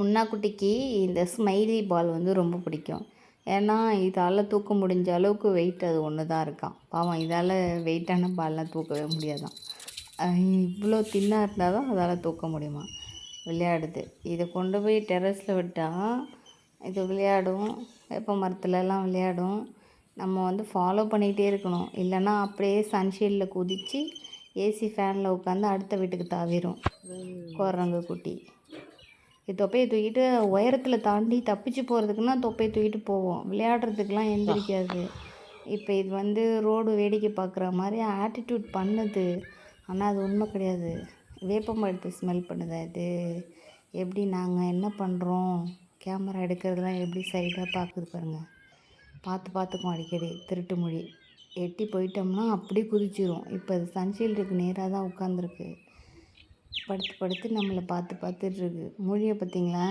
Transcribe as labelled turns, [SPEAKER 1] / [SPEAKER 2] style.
[SPEAKER 1] முன்னாக்குட்டிக்கு இந்த ஸ்மைலி பால் வந்து ரொம்ப பிடிக்கும். ஏன்னா இதால் தூக்க முடிஞ்ச அளவுக்கு வெயிட் அது ஒன்று தான் இருக்கான் பாவம் இதால் வெயிட்டான பால்லாம் தூக்கவே முடியாதான் இவ்வளோ தின்னாக இருந்தால் தான் அதால் தூக்க முடியுமா விளையாடுது. இதை கொண்டு போய் டெரஸில் விட்டால் இது விளையாடும். வேப்ப மரத்துலலாம் விளையாடும். நம்ம வந்து ஃபாலோ பண்ணிகிட்டே இருக்கணும். இல்லைன்னா அப்படியே சன்ஷேடில் குதித்து ஏசி ஃபேனில் உட்காந்து அடுத்த வீட்டுக்கு தாவிரும். குரங்கு குட்டி. தொப்பையை தூக்கிட்டு உயரத்தில் தாண்டி தப்பிச்சு போகிறதுக்குன்னா தொப்பையை தூக்கிட்டு போவோம். விளையாடுறதுக்கெலாம் எந்திரிக்காது. இப்போ இது வந்து ரோடு வேடிக்கை பார்க்குற மாதிரி ஆட்டிடியூட் பண்ணுது. ஆனால் அது உண்மை கிடையாது. வேப்பமரத்தை ஸ்மெல் பண்ணுதா இது? எப்படி நாங்கள் என்ன பண்ணுறோம் கேமரா எடுக்கிறதுலாம் எப்படி சைடாக பார்க்குது பாருங்கள் பார்த்து பார்த்துக்கும் அடிக்கடி திருட்டு மொழி. எட்டி போயிட்டோம்னா அப்படியே குதிச்சிரும். இப்போ அது சன்ஷீல்டுக்கு நேராக தான் உட்காந்துருக்கு படுத்து படுத்து நம்மளை பார்த்து பார்த்துட்டு இருக்கு. மொழியை பார்த்தீங்களா?